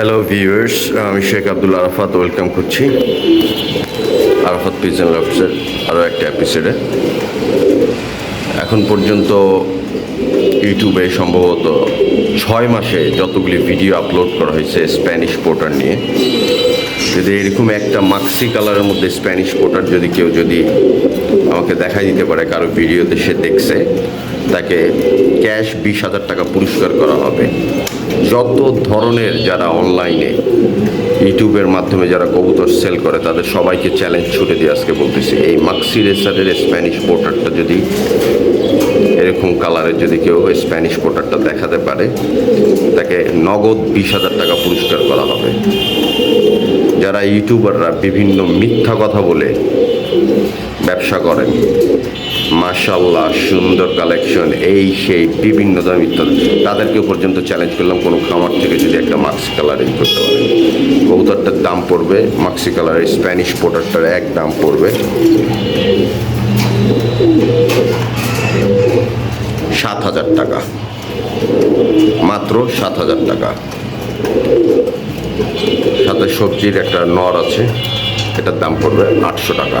Hello viewers আমি Sheikh Abdul Arafat. Welcome করছি। Arafat pigeon লাভসের আরও একটা এপিসোডে এখন পর্যন্ত ইউটিউবে সম্ভবত ছয় মাসে যতগুলি ভিডিও আপলোড করা হয়েছে স্প্যানিশ পোর্টার নিয়ে। যদি এরকম একটা মাক্সি কালারের মধ্যে স্প্যানিশ পোর্টার যদি কেউ যদি আমাকে দেখাই দিতে পারে কারও ভিডিওতে সে দেখছে। তাকে ক্যাশ বিশ হাজার টাকা পুরস্কার করা হবে। যত ধরনের যারা অনলাইনে ইউটিউবের মাধ্যমে যারা কবুতর সেল করে, তাদের সবাইকে চ্যালেঞ্জ ছুটে দিয়ে আজকে বলতেছি, এই মাক্সি রেসারের স্প্যানিশ পোর্টারটা যদি, এরকম কালারের যদি কেউ স্প্যানিশ পোর্টারটা দেখাতে পারে, তাকে নগদ বিশ হাজার টাকা পুরস্কার করা হবে। যারা ইউটিউবাররা বিভিন্ন মিথ্যা কথা বলে ব্যবসা করেন। মাশাল্লাহ সুন্দর কালেকশন এই সেই বিভিন্ন দাম ইত্যাদি তাদেরকেও পর্যন্ত চ্যালেঞ্জ করলাম কোনো খামার থেকে যদি একটা মাক্সি কালারিং করতে পারে। কবুতরটার দাম পড়বে মাক্সি কালারের স্প্যানিশ পোটারটার এক দাম পড়বে। সাত হাজার টাকা। মাত্র সাত হাজার টাকা। সাথে সবজির একটা নর আছে। এটার দাম পড়বে আটশো টাকা